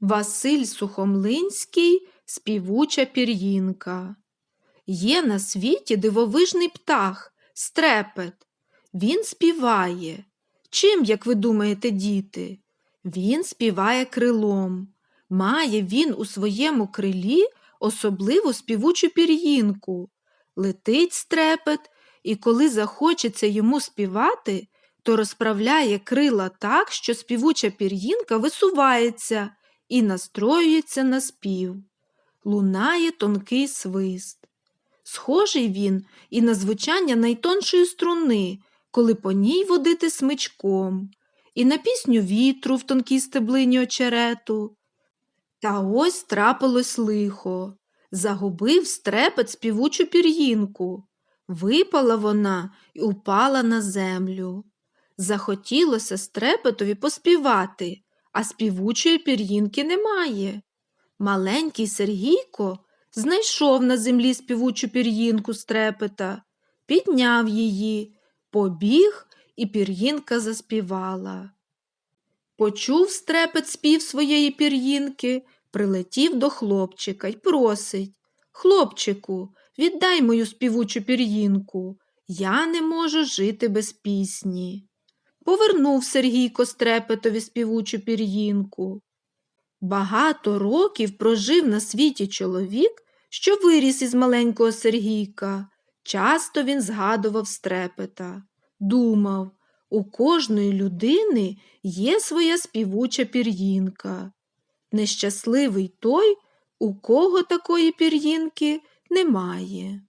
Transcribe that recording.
Василь Сухомлинський співуча пір'їнка. Є на світі дивовижний птах, стрепет. Він співає. Чим, як ви думаєте, діти? Він співає крилом. Має він у своєму крилі особливу співучу пір'їнку. Летить стрепет, і коли захочеться йому співати, то розправляє крила так, що співуча пір'їнка висувається і настроюється на спів. Лунає тонкий свист. Схожий він і на звучання найтоншої струни, коли по ній водити смичком, і на пісню вітру в тонкій стеблині очерету. Та ось трапилось лихо. Загубив стрепет співучу пір'їнку. Випала вона і упала на землю. Захотілося стрепетові поспівати, а співучої пір'їнки немає. Маленький Сергійко знайшов на землі співучу пір'їнку стрепета, підняв її, побіг, і пір'їнка заспівала. Почув стрепет спів своєї пір'їнки, прилетів до хлопчика й просить Хлопчику, віддай мою співучу пір'їнку, я не можу жити без пісні. Повернув Сергійко стрепетові співучу пір'їнку. Багато років прожив на світі чоловік, що виріс із маленького Сергійка. Часто він згадував стрепета, думав, у кожної людини є своя співуча пір'їнка. Нещасливий той, у кого такої пір'їнки немає.